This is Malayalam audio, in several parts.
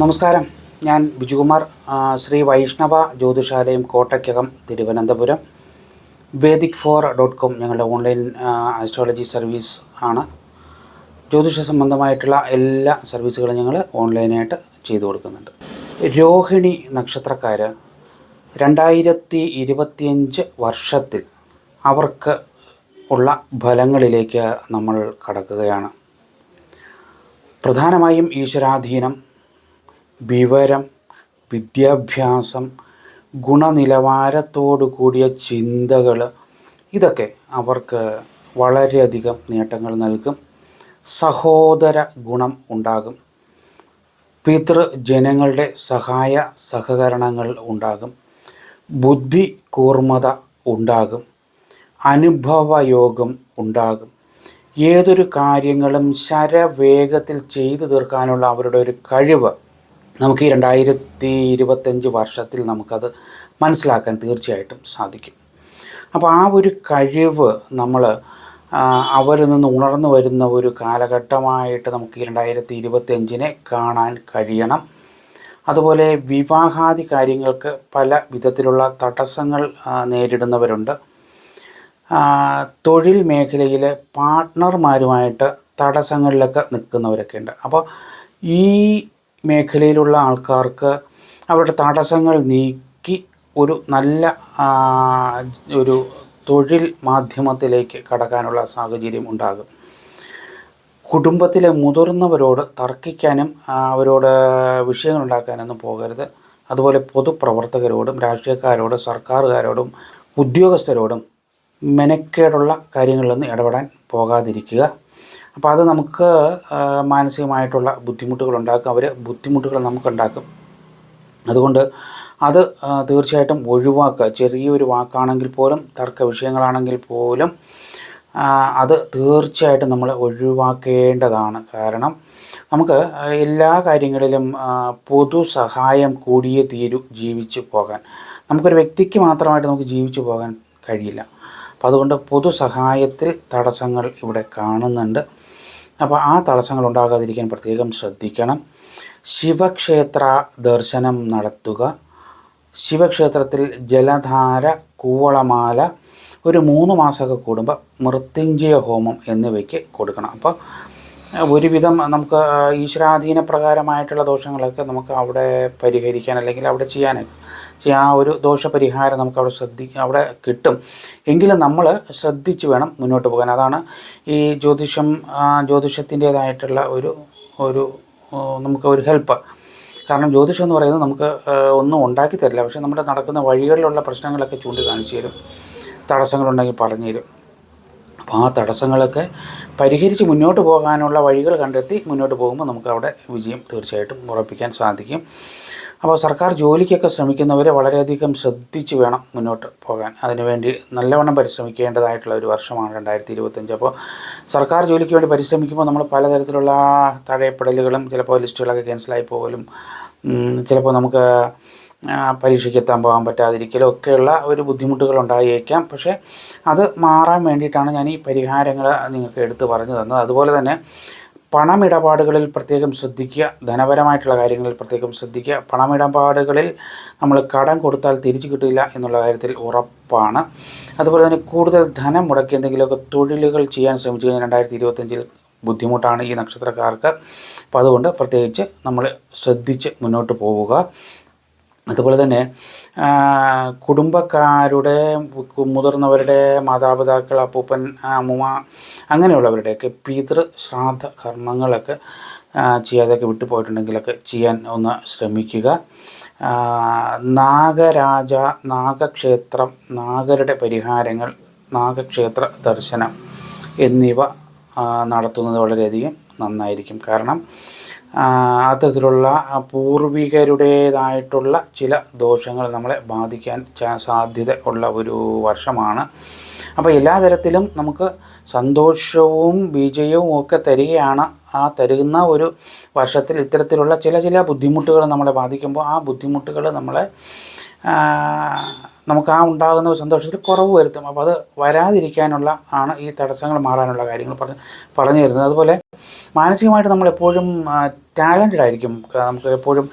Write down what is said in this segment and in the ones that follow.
നമസ്കാരം. ഞാൻ Bijukumar Sri Vaishnava Jyothishalayam Kottaykkakam Thiruvananthapuram. Vedic four dot com ഞങ്ങളുടെ ഓൺലൈൻ ആസ്ട്രോളജി സർവീസ് ആണ്. ജ്യോതിഷ സംബന്ധമായിട്ടുള്ള എല്ലാ സർവീസുകളും ഞങ്ങൾ ഓൺലൈനായിട്ട് ചെയ്തു കൊടുക്കുന്നുണ്ട്. രോഹിണി നക്ഷത്രക്കാർ രണ്ടായിരത്തി ഇരുപത്തിയഞ്ച് വർഷത്തിൽ അവർക്ക് ഉള്ള ഫലങ്ങളിലേക്ക് നമ്മൾ കടക്കുകയാണ്. പ്രധാനമായും ഈശ്വരാധീനം വിവരം വിദ്യാഭ്യാസം ഗുണനിലവാരത്തോടു കൂടിയ ചിന്തകൾ ഇതൊക്കെ അവർക്ക് വളരെയധികം നേട്ടങ്ങൾ നൽകും. സഹോദര ഗുണം ഉണ്ടാകും. പിതൃജനങ്ങളുടെ സഹായ സഹകരണങ്ങൾ ഉണ്ടാകും. ബുദ്ധി കൂർമ്മത ഉണ്ടാകും. അനുഭവയോഗം ഉണ്ടാകും. ഏതൊരു കാര്യങ്ങളും ശരവേഗത്തിൽ ചെയ്തു തീർക്കാനുള്ള അവരുടെ ഒരു കഴിവ് നമുക്ക് ഈ രണ്ടായിരത്തി ഇരുപത്തഞ്ച് വർഷത്തിൽ നമുക്കത് മനസ്സിലാക്കാൻ തീർച്ചയായിട്ടും സാധിക്കും. അപ്പോൾ ആ ഒരു കഴിവ് നമ്മൾ അവരിൽ നിന്ന് ഉണർന്നു വരുന്ന ഒരു കാലഘട്ടമായിട്ട് നമുക്ക് ഈ രണ്ടായിരത്തി ഇരുപത്തഞ്ചിനെ കാണാൻ കഴിയണം. അതുപോലെ വിവാഹാദി കാര്യങ്ങൾക്ക് പല വിധത്തിലുള്ള തടസ്സങ്ങൾ നേരിടുന്നവരുണ്ട്. തൊഴിൽ മേഖലയിൽ പാർട്ട്ണർമാരുമായിട്ട് തടസ്സങ്ങളിലൊക്കെ നിൽക്കുന്നവരൊക്കെ ഉണ്ട് അപ്പോൾ ഈ മേഖലയിലുള്ള ആൾക്കാർക്ക് അവരുടെ തടസ്സങ്ങൾ നീക്കി ഒരു നല്ല ഒരു തൊഴിൽ മാധ്യമത്തിലേക്ക് കടക്കാനുള്ള സാഹചര്യം ഉണ്ടാകും. കുടുംബത്തിലെ മുതിർന്നവരോട് തർക്കിക്കാനും അവരോട് വിഷയങ്ങൾ ഉണ്ടാക്കാനൊന്നും പോകരുത്. അതുപോലെ പൊതുപ്രവർത്തകരോടും രാഷ്ട്രീയക്കാരോടും സർക്കാരുകാരോടും ഉദ്യോഗസ്ഥരോടും മെനക്കേടുള്ള കാര്യങ്ങളിലൊന്നും ഇടപെടാൻ പോകാതിരിക്കുക. അപ്പോൾ അത് നമുക്ക് മാനസികമായിട്ടുള്ള ബുദ്ധിമുട്ടുകൾ ഉണ്ടാക്കും അവർ ബുദ്ധിമുട്ടുകൾ നമുക്കുണ്ടാക്കും. അതുകൊണ്ട് അത് തീർച്ചയായിട്ടും ഒഴിവാക്കുക. ചെറിയൊരു വാക്കാണെങ്കിൽ പോലും തർക്ക വിഷയങ്ങളാണെങ്കിൽ പോലും അത് തീർച്ചയായിട്ടും നമ്മൾ ഒഴിവാക്കേണ്ടതാണ്. കാരണം നമുക്ക് എല്ലാ കാര്യങ്ങളിലും പൊതു സഹായം കൂടിയേ തീരൂ ജീവിച്ചു പോകാൻ. നമുക്കൊരു വ്യക്തിക്ക് മാത്രമായിട്ട് നമുക്ക് ജീവിച്ചു പോകാൻ കഴിയില്ല. അപ്പോൾ അതുകൊണ്ട് പൊതു സഹായത്തിൽ തടസ്സങ്ങൾ ഇവിടെ കാണുന്നുണ്ട്. അപ്പോൾ ആ തടസ്സങ്ങൾ ഉണ്ടാകാതിരിക്കാൻ പ്രത്യേകം ശ്രദ്ധിക്കണം. ശിവക്ഷേത്ര ദർശനം നടത്തുക. ശിവക്ഷേത്രത്തിൽ ജലധാര കൂവളമാല ഒരു മൂന്ന് മാസമൊക്കെ കൂടുമ്പോൾ മൃത്യുഞ്ജയ ഹോമം എന്നിവയ്ക്ക് കൊടുക്കണം. അപ്പോൾ ഒരുവിധം നമുക്ക് ഈശ്വരാധീന പ്രകാരമായിട്ടുള്ള ദോഷങ്ങളൊക്കെ നമുക്ക് അവിടെ പരിഹരിക്കാൻ അല്ലെങ്കിൽ അവിടെ ചെയ്യാൻ ആ ഒരു ദോഷപരിഹാരം നമുക്ക് അവിടെ ശ്രദ്ധിക്കുക അവിടെ കിട്ടും. എങ്കിലും നമ്മൾ ശ്രദ്ധിച്ച് വേണം മുന്നോട്ട് പോകാൻ. അതാണ് ഈ ജ്യോതിഷം ജ്യോതിഷത്തിന്റേതായിട്ടുള്ള ഒരു ഒരു നമുക്ക് ഒരു ഹെൽപ്പ്. കാരണം ജ്യോതിഷം എന്ന് പറയുന്നത് നമുക്ക് ഒന്നും ഉണ്ടാക്കി തരില്ല. പക്ഷേ നമ്മുടെ നടക്കുന്ന വഴികളിലുള്ള പ്രശ്നങ്ങളൊക്കെ ചൂണ്ടിക്കാണിച്ചു തരും. തടസ്സങ്ങളുണ്ടെങ്കിൽ പറഞ്ഞു തരും. അപ്പോൾ ആ തടസ്സങ്ങളൊക്കെ പരിഹരിച്ച് മുന്നോട്ട് പോകാനുള്ള വഴികൾ കണ്ടെത്തി മുന്നോട്ട് പോകുമ്പോൾ നമുക്ക് അവിടെ വിജയം തീർച്ചയായിട്ടും ഉറപ്പിക്കാൻ സാധിക്കും. അപ്പോൾ സർക്കാർ ജോലിക്കൊക്കെ ശ്രമിക്കുന്നവരെ വളരെയധികം ശ്രദ്ധിച്ച് വേണം മുന്നോട്ട് പോകാൻ. അതിനുവേണ്ടി നല്ലവണ്ണം പരിശ്രമിക്കേണ്ടതായിട്ടുള്ള ഒരു വർഷമാണ് രണ്ടായിരത്തി ഇരുപത്തഞ്ച് അപ്പോൾ സർക്കാർ ജോലിക്ക് വേണ്ടി പരിശ്രമിക്കുമ്പോൾ നമ്മൾ പലതരത്തിലുള്ള തഴയപ്പെടലുകളും ചിലപ്പോൾ ലിസ്റ്റുകളൊക്കെ ക്യാൻസലായി പോകലും ചിലപ്പോൾ നമുക്ക് പരീക്ഷയ്ക്ക് എത്താൻ പോകാൻ പറ്റാതിരിക്കലും ഒക്കെയുള്ള ഒരു ബുദ്ധിമുട്ടുകൾ ഉണ്ടായേക്കാം പക്ഷേ അത് മാറാൻ വേണ്ടിയിട്ടാണ് ഞാൻ ഈ പരിഹാരങ്ങൾ നിങ്ങൾക്ക് എടുത്തു പറഞ്ഞു തന്നത്. അതുപോലെ തന്നെ പണമിടപാടുകളിൽ പ്രത്യേകം ശ്രദ്ധിക്കുക ധനപരമായിട്ടുള്ള കാര്യങ്ങളിൽ പ്രത്യേകം ശ്രദ്ധിക്കുക. പണമിടപാടുകളിൽ നമ്മൾ കടം കൊടുത്താൽ തിരിച്ചു കിട്ടില്ല എന്നുള്ള കാര്യത്തിൽ ഉറപ്പാണ്. അതുപോലെ തന്നെ കൂടുതൽ ധനം മുടക്കി എന്തെങ്കിലുമൊക്കെ തൊഴിലുകൾ ചെയ്യാൻ ശ്രമിച്ചു കഴിഞ്ഞാൽ രണ്ടായിരത്തി ഇരുപത്തഞ്ചിൽ ബുദ്ധിമുട്ടാണ് ഈ നക്ഷത്രക്കാർക്ക്. അപ്പോൾ അതുകൊണ്ട് പ്രത്യേകിച്ച് നമ്മൾ ശ്രദ്ധിച്ച് മുന്നോട്ട് പോവുക. അതുപോലെ തന്നെ കുടുംബക്കാരുടെ മുതിർന്നവരുടെ മാതാപിതാക്കൾ അപ്പൂപ്പൻ അമ്മൂമ്മ അങ്ങനെയുള്ളവരുടെയൊക്കെ പിതൃ ശ്രാദ്ധ കർമ്മങ്ങളൊക്കെ ചെയ്യാതെയൊക്കെ വിട്ടുപോയിട്ടുണ്ടെങ്കിലൊക്കെ ചെയ്യാൻ ഒന്ന് ശ്രമിക്കുക. നാഗരാജ നാഗക്ഷേത്രം നാഗരുടെ പരിഹാരങ്ങൾ നാഗക്ഷേത്ര ദർശനം എന്നിവ നടത്തുന്നത് വളരെയധികം നന്നായിരിക്കും. കാരണം അത്തരത്തിലുള്ള പൂർവികരുടേതായിട്ടുള്ള ചില ദോഷങ്ങൾ നമ്മളെ ബാധിക്കാൻ സാധ്യത ഉള്ള ഒരു വർഷമാണ്. അപ്പോൾ എല്ലാ തരത്തിലും നമുക്ക് സന്തോഷവും വിജയവും ഒക്കെ തരികയാണ്. ആ തരുന്ന ഒരു വർഷത്തിൽ ഇത്തരത്തിലുള്ള ചില ചില ബുദ്ധിമുട്ടുകൾ നമ്മളെ ബാധിക്കുമ്പോൾ ആ ബുദ്ധിമുട്ടുകൾ നമ്മളെ നമുക്ക് ആ ഉണ്ടാകുന്ന സന്തോഷത്തിൽ കുറവ് വരുത്തും. അപ്പോൾ അത് വരാതിരിക്കാനുള്ള ആണ് ഈ തടസ്സങ്ങൾ മാറാനുള്ള കാര്യങ്ങൾ പറഞ്ഞ് പറഞ്ഞു തരുന്നത്. അതുപോലെ മാനസികമായിട്ട് നമ്മൾ എപ്പോഴും ടാലന്റഡ് ആയിരിക്കും. നമുക്ക് എപ്പോഴും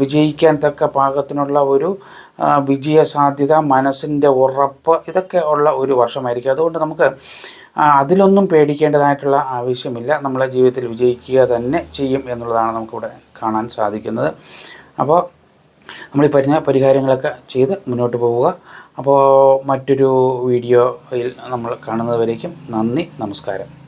വിജയിക്കാൻ തക്ക പാകത്തിനുള്ള ഒരു വിജയ സാധ്യത മനസ്സിന്റെ ഉറപ്പ് ഇതൊക്കെ ഉള്ള ഒരു വർഷമായിരിക്കും. അതുകൊണ്ട് നമുക്ക് അതിലൊന്നും പേടിക്കേണ്ടതായിട്ടുള്ള ആവശ്യമില്ല. നമ്മളെ ജീവിതത്തിൽ വിജയിക്കുക തന്നെ ചെയ്യും എന്നുള്ളതാണ് നമുക്കിവിടെ കാണാൻ സാധിക്കുന്നത്. അപ്പോൾ നമ്മൾ ഈ പറഞ്ഞ പരിഹാരങ്ങളൊക്കെ ചെയ്ത് മുന്നോട്ട് പോവുക. അപ്പോൾ മറ്റൊരു വീഡിയോയിൽ നമ്മൾ കാണുന്നതുവരേക്കും നന്ദി നമസ്കാരം.